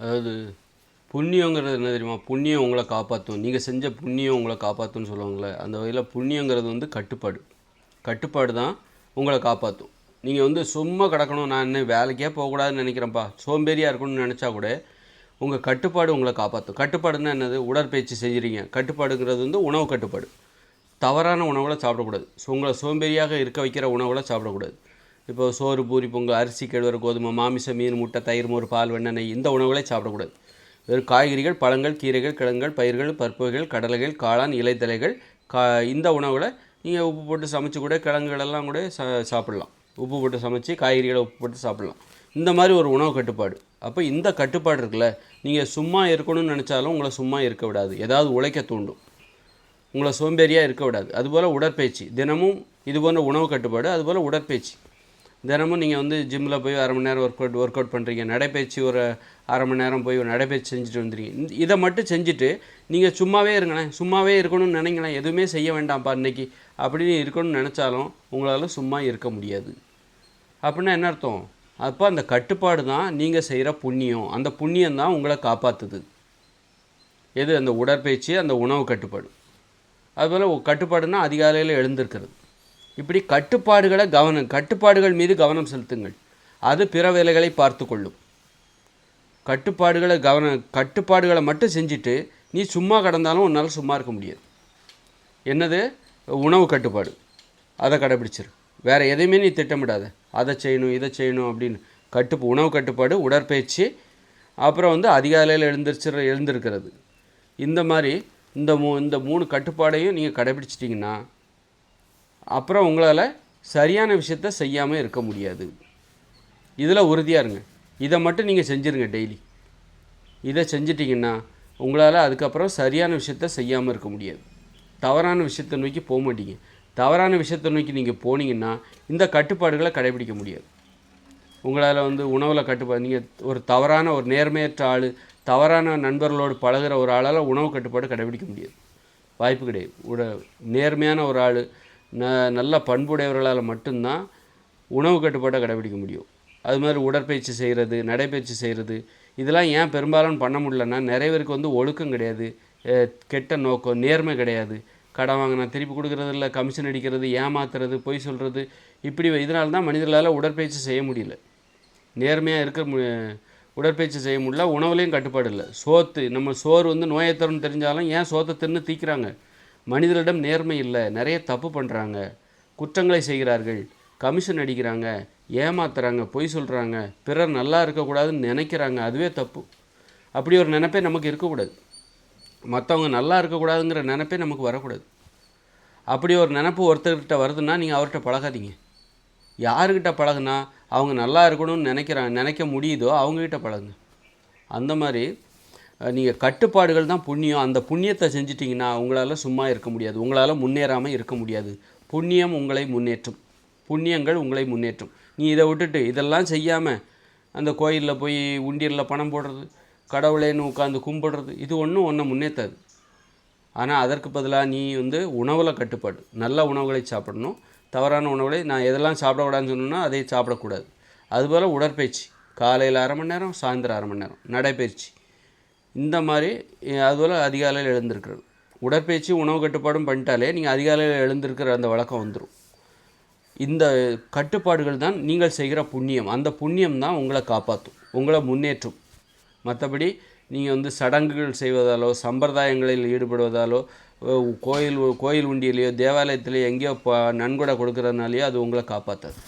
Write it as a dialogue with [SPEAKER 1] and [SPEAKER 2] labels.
[SPEAKER 1] அதாவது புண்ணியங்கிறது என்ன தெரியுமா? புண்ணியம் உங்களை காப்பாற்றும் நீங்கள் செஞ்ச புண்ணியம் உங்களை காப்பாற்றும்னு சொல்லுவாங்களே அந்த வகையில் புண்ணியங்கிறது வந்து கட்டுப்பாடு. கட்டுப்பாடு தான் உங்களை காப்பாற்றும் நீங்கள் வந்து சும்மா கிடக்கணும் நான் என்ன வேலைக்கே போகக்கூடாதுன்னு நினைக்கிறேன்ப்பா. சோம்பேறியாக இருக்கணும்னு நினச்சா கூட உங்கள் கட்டுப்பாடு உங்களை காப்பாற்றும் கட்டுப்பாடுன்னா என்னது? உடற்பயிற்சி செஞ்சுறீங்க கட்டுப்பாடுங்கிறது வந்து உணவு கட்டுப்பாடு. தவறான உணவுகளை சாப்பிடக்கூடாது. ஸோ உங்களை சோம்பேறியாக இருக்க வைக்கிற உணவுகளை சாப்பிடக்கூடாது. இப்போ சோறு பூரி பொங்கல் அரிசி கிழவர் கோதுமை மாமிசம் மீன் முட்டை தயிர் மோர் பால் வெண்ணெய் இந்த உணவுகளை சாப்பிடக்கூடாது. வெறும் காய்கறிகள் பழங்கள் கீரைகள் கிழங்குகள் பயிர்கள் பருப்புகள் கடலைகள் காளான் இலைத்தலைகள் கா இந்த உணவுகளை நீங்கள் உப்பு போட்டு சமைச்சு கூட கிழங்குகள் எல்லாம் கூட சா சாப்பிட்லாம். உப்பு போட்டு சமைச்சு காய்கறிகளை உப்பு போட்டு சாப்பிட்லாம். இந்த மாதிரி ஒரு உணவு கட்டுப்பாடு. அப்போ இந்த கட்டுப்பாடு இருக்குல்ல நீங்கள் சும்மா இருக்கணும்னு நினச்சாலும் உங்களை சும்மா இருக்க விடாது. ஏதாவது உழைக்க தூண்டும். உங்களை சோம்பேறியாக இருக்க விடாது. அதுபோல் உடற்பயிற்சி. தினமும் இது போன்ற உணவு கட்டுப்பாடு அதுபோல் உடற்பயிற்சி. தினமும் நீங்கள் வந்து ஜிம்மில் போய் அரை மணி நேரம் ஒர்க் அவுட் ஒர்க் அவுட் பண்ணுறீங்க நடைப்பயிற்சி ஒரு அரை மணி நேரம் போய் ஒரு நடைப்பயிற்சி செஞ்சுட்டு வந்துடுறீங்க இதை மட்டும் செஞ்சுட்டு நீங்கள் சும்மாவே இருங்களேன் சும்மாவே இருக்கணும்னு நினைங்களேன். எதுவுமே செய்ய வேண்டாம்ப்பா இன்றைக்கி அப்படின்னு இருக்கணும்னு நினச்சாலும் உங்களால் சும்மா இருக்க முடியாது. அப்படின்னா என்ன அர்த்தம்? அப்போ அந்த கட்டுப்பாடு தான் நீங்கள் செய்கிற புண்ணியம். அந்த புண்ணியம் தான் உங்களை காப்பாற்றுது எது? அந்த உடற்பயிற்சி அந்த உணவு கட்டுப்பாடு. அதுபோல் கட்டுப்பாடுனா அதிகாலையில் எழுந்திருக்கிறது. இப்படி கட்டுப்பாடுகளை கவனம் கட்டுப்பாடுகள் மீது கவனம் செலுத்துங்கள். அது பிற வேலைகளை பார்த்து கொள்ளும் கட்டுப்பாடுகளை கவனம் கட்டுப்பாடுகளை மட்டும் செஞ்சுட்டு நீ சும்மா கிடந்தாலும் உன்னால் சும்மா இருக்க முடியாது. என்னது? உணவு கட்டுப்பாடு. அதை கடைபிடிச்சிரு. வேறு எதையுமே நீ திட்டமிடாத. அதை செய்யணும் இதை செய்யணும் அப்படின்னு. கட்டு உணவு கட்டுப்பாடு உடற்பயிற்சி அப்புறம் வந்து அதிகாலையில் எழுந்திரிச்சிற எழுந்திருக்கிறது. இந்த மாதிரி இந்த மூ இந்த மூணு கட்டுப்பாடையும் நீங்கள் கடைபிடிச்சிட்டிங்கன்னா அப்புறம் உங்களால் சரியான விஷயத்த செய்யாமல் இருக்க முடியாது. இதில் உறுதியாக இருங்க. இதை மட்டும் நீங்கள் செஞ்சுருங்க டெய்லி இதை செஞ்சிட்டிங்கன்னா உங்களால் அதுக்கப்புறம் சரியான விஷயத்த செய்யாமல் இருக்க முடியாது. தவறான விஷயத்தை நோக்கி போக மாட்டீங்க. தவறான விஷயத்தை நோக்கி நீங்கள் போனீங்கன்னா இந்த கட்டுப்பாடுகளை கடைபிடிக்க முடியாது. உங்களால் வந்து உணவில் கட்டுப்பாடு நீங்கள் ஒரு தவறான ஒரு நேர்மையற்ற ஆள் தவறான நண்பர்களோடு பழகுற ஒரு ஆளால் உணவு கட்டுப்பாடு கடைபிடிக்க முடியாது. வாய்ப்பு கிடையாது. உட நேர்மையான ஒரு ஆள் ந நல்ல பண்புடையவர்களால் மட்டும்தான் உணவு கட்டுப்பாட்டை கடைபிடிக்க முடியும். அது மாதிரி உடற்பயிற்சி செய்கிறது நடைப்பயிற்சி செய்கிறது. இதெல்லாம் ஏன் பெரும்பாலும் பண்ண முடியலன்னா நிறைய பேருக்கு வந்து ஒழுக்கம் கிடையாது. கெட்ட நோக்கம் நேர்மை கிடையாது. கடன் வாங்கினா திருப்பி கொடுக்குறது இல்லை கமிஷன் அடிக்கிறது ஏமாத்துறது பொய் சொல்கிறது இப்படி இதனால தான் மனிதர்களால் உடற்பயிற்சி செய்ய முடியல. நேர்மையாக இருக்க மு உடற்பயிற்சி செய்ய முடியல. உணவுலேயும் கட்டுப்பாடு இல்லை. சோத்து நம்ம சோறு வந்து நோயை தரும்னு தெரிஞ்சாலும் ஏன் சோத்தை தின்னு தீக்கிறாங்க? மனிதர்களிடம் நேர்மை இல்லை நிறைய தப்பு பண்ணுறாங்க குற்றங்களை செய்கிறார்கள் கமிஷன் அடிக்கிறாங்க ஏமாத்துறாங்க பொய் சொல்கிறாங்க பிறர் நல்லா இருக்கக்கூடாதுன்னு நினைக்கிறாங்க அதுவே தப்பு. அப்படி ஒரு நினைப்பே நமக்கு இருக்கக்கூடாது. மற்றவங்க நல்லா இருக்கக்கூடாதுங்கிற நினைப்பே நமக்கு வரக்கூடாது. அப்படி ஒரு நினப்பு ஒருத்தர்கிட்ட வருதுன்னா நீங்கள் அவர்கிட்ட பழகாதீங்க. யாருக்கிட்ட பழகுனா அவங்க நல்லா இருக்கணும்னு நினைக்கிறாங்க நினைக்க முடியுதோ அவங்கக்கிட்ட பழகுங்க. அந்த மாதிரி நீங்கள் கட்டுப்பாடுகள் தான் புண்ணியம். அந்த புண்ணியத்தை செஞ்சிட்டிங்கன்னா உங்களால் சும்மா இருக்க முடியாது. உங்களால் முன்னேறாமல் இருக்க முடியாது. புண்ணியம் உங்களை முன்னேற்றும். புண்ணியங்கள் உங்களை முன்னேற்றும். நீ இதை விட்டுட்டு இதெல்லாம் செய்யாமல் அந்த கோயிலில் போய் உண்டியலில் பணம் போடுறது கடவுளேன்னு உட்காந்து கும்பிடுறது இது ஒன்றும் ஒன்றை முன்னேற்றாது. ஆனால் அதற்கு பதிலாக நீ வந்து உணவில் கட்டுப்பாடு. நல்ல உணவுகளை சாப்பிடணும். தவறான உணவுகளை நான் எதெல்லாம் சாப்பிடக்கூடாதுன்னு சொன்னேன்னா அதை சாப்பிடக்கூடாது. அதுபோல் உடற்பயிற்சி. காலையில் அரை மணி நேரம் சாயந்தரம் அரை மணி நேரம். நடைப்பயிற்சி. இந்த மாதிரி அதுபோல் அதிகாலையில் எழுந்திருக்கிறது. உடற்பயிற்சி உணவு கட்டுப்பாடும் பண்ணிட்டாலே நீங்கள் அதிகாலையில் எழுந்திருக்கிற அந்த வழக்கம் வந்துடும் இந்த கட்டுப்பாடுகள் தான் நீங்கள் செய்கிற புண்ணியம். அந்த புண்ணியம் தான் உங்களை காப்பாற்றும் உங்களை முன்னேற்றும். மற்றபடி நீங்கள் வந்து சடங்குகள் செய்வதாலோ சம்பிரதாயங்களில் ஈடுபடுவதாலோ கோயில் கோயில் உண்டியிலையோ தேவாலயத்திலேயோ எங்கேயோ ப நன்கொடை கொடுக்கறதுனாலையோ அது உங்களை காப்பாற்றாது